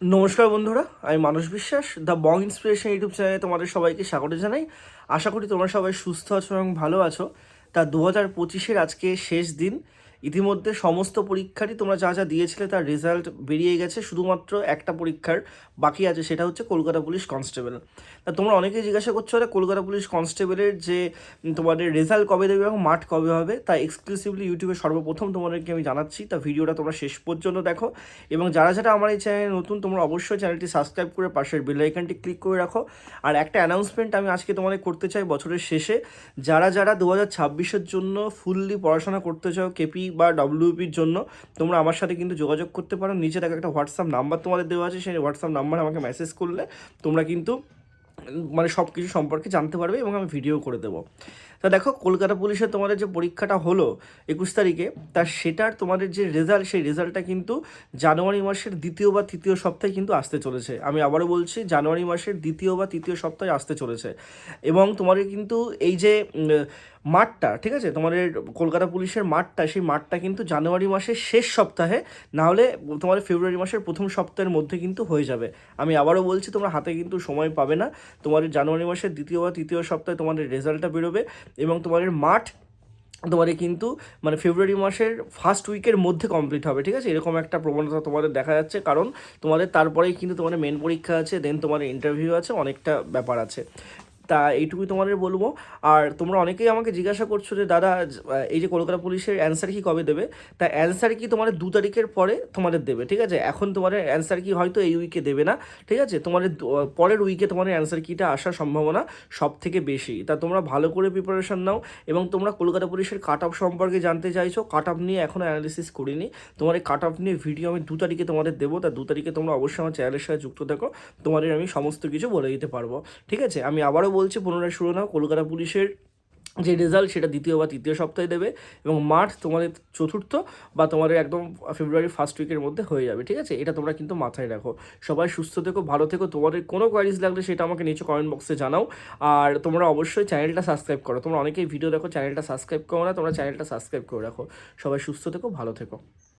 নমস্কার বন্ধুরা, আমি মানুষ বিশ্বাস দ্য বং ইন্সপিরেশন ইউটিউব চ্যানেলে তোমাদের সবাইকে স্বাগত জানাই। আশা করি তোমরা সবাই সুস্থ আছো এবং ভালো আছো। তা দু হাজার পঁচিশের আজকে শেষ দিন। ইতিমধ্যে সমস্ত পরীক্ষারই তোমরা যা যা দিয়েছিলে তার রেজাল্ট বেরিয়ে গেছে, শুধুমাত্র একটা পরীক্ষার বাকি আছে, সেটা হচ্ছে কলকাতা পুলিশ কনস্টেবল তা তোমরা অনেকেই জিজ্ঞাসা করছ যে কলকাতা পুলিশ কনস্টেবলের যে তোমাদের রেজাল্ট কবে দেবে এবং মাঠ কবে হবে? তা এক্সক্লুসিভলি ইউটিউবে সর্বপ্রথম তোমাদেরকে আমি জানাচ্ছি। তা ভিডিওটা তোমরা শেষ পর্যন্ত দেখো এবং যারা যারা আমার এই চ্যানেলে নতুন, তোমরা অবশ্যই চ্যানেলটি সাবস্ক্রাইব করে পাশের বেল আইকনটি ক্লিক করে রাখো। আর একটা অ্যানাউন্সমেন্ট আমি আজকে তোমাদের করতে চাই বছরের শেষে। যারা যারা দু হাজার জন্য ফুললি পড়াশোনা করতে চাও কেপি বা ডব্লিউপির জন্য তোমরা আমার সাথে কিন্তু যোগাযোগ করতে পারো। নিচে দেখো একটা হোয়াটসঅ্যাপ নাম্বার তোমাদের দেওয়া আছে, সেই হোয়াটসঅ্যাপ নাম্বার আমাকে মেসেজ করলে তোমরা কিন্তু মানে সব কিছু সম্পর্কে জানতে পারবে এবং আমি ভিডিও করে দেবো। তা দেখো, কলকাতা পুলিশের তোমাদের যে পরীক্ষাটা হলো একুশ তারিখে, তা সেটার তোমাদের যে রেজাল্ট সেই রেজাল্টটা কিন্তু জানুয়ারি মাসের দ্বিতীয় বা তৃতীয় সপ্তাহে কিন্তু আসতে চলেছে। আমি আবারও বলছি, জানুয়ারি মাসের দ্বিতীয় বা তৃতীয় সপ্তাহে আসতে চলেছে। এবং তোমাদের কিন্তু এই যে মাঠটা, ঠিক আছে? তোমাদের কলকাতা পুলিশের মাঠটা, সেই মাঠটা কিন্তু জানুয়ারি মাসের শেষ সপ্তাহে, না হলে তোমাদের ফেব্রুয়ারি মাসের প্রথম সপ্তাহের মধ্যে কিন্তু হয়ে যাবে। আমি আবারও বলছি, তোমরা হাতে কিন্তু সময় পাবে না। তোমাদের জানুয়ারি মাসের দ্বিতীয় বা তৃতীয় সপ্তাহে তোমাদের রেজাল্টটা বেরোবে এবং তোমাদের মাঠ তোমাদের কিন্তু মানে ফেব্রুয়ারি মাসের ফার্স্ট উইকের মধ্যে কমপ্লিট হবে, ঠিক আছে? এরকম একটা প্রবণতা তোমাদের দেখা যাচ্ছে, কারণ তোমাদের তারপরেই কিন্তু তোমাদের মেন পরীক্ষা আছে দেন তোমাদের ইন্টারভিউ আছে, অনেকটা ব্যাপার আছে। তা এইটুকুই তোমাদের বলব। আর তোমরা অনেকেই আমাকে জিজ্ঞাসা করছ যে, দাদা এই যে কলকাতা পুলিশের অ্যান্সার কি কবে দেবে? তা অ্যান্সার কি তোমাদের দু তারিখের পরে তোমাদের দেবে, ঠিক আছে? এখন তোমাদের অ্যান্সার কি হয়তো এই উইকে দেবে না, ঠিক আছে? তোমাদের পরের উইকে তোমাদের অ্যান্সার কিটা আসার সম্ভাবনা সব থেকে বেশি। তা তোমরা ভালো করে প্রিপারেশান নাও এবং তোমরা কলকাতা পুলিশের কাট অফ সম্পর্কে জানতে চাইছো কাট অফ নিয়ে এখনও অ্যানালিসিস করিনি। তোমার এই কাট অফ নিয়ে ভিডিও আমি দু তারিখে তোমাদের দেবো, তা দু তারিখে তোমরা অবশ্যই আমার চ্যানেলের সাথে যুক্ত থাকো। তোমাদের আমি সমস্ত কিছু বলে দিতে পারব, ঠিক আছে? আমি আবারও বলছি, পুনরায় শুরু নাও। কলকাতা পুলিশের যে রেজাল্ট সেটা দ্বিতীয় বা তৃতীয় সপ্তাহে দেবে এবং মার্চ তোমাদের চতুর্থ বা তোমাদের একদম ফেব্রুয়ারি ফার্স্ট উইকের মধ্যে হয়ে যাবে, ঠিক আছে? এটা তোমরা কিন্তু মাথায় রাখো। সবাই সুস্থ থেকো, ভালো থেকো। তোমাদের কোনো কোয়ারিজ লাগলে সেটা আমাকে নিচে কমেন্ট বক্সে জানাও। আর তোমরা অবশ্যই চ্যানেলটা সাবস্ক্রাইব করো। তোমরা অনেকেই ভিডিও দেখো চ্যানেলটা সাবস্ক্রাইব করো না, তোমরা চ্যানেলটা সাবস্ক্রাইব করে রাখো। সবাই সুস্থ থেকো, ভালো থেকো।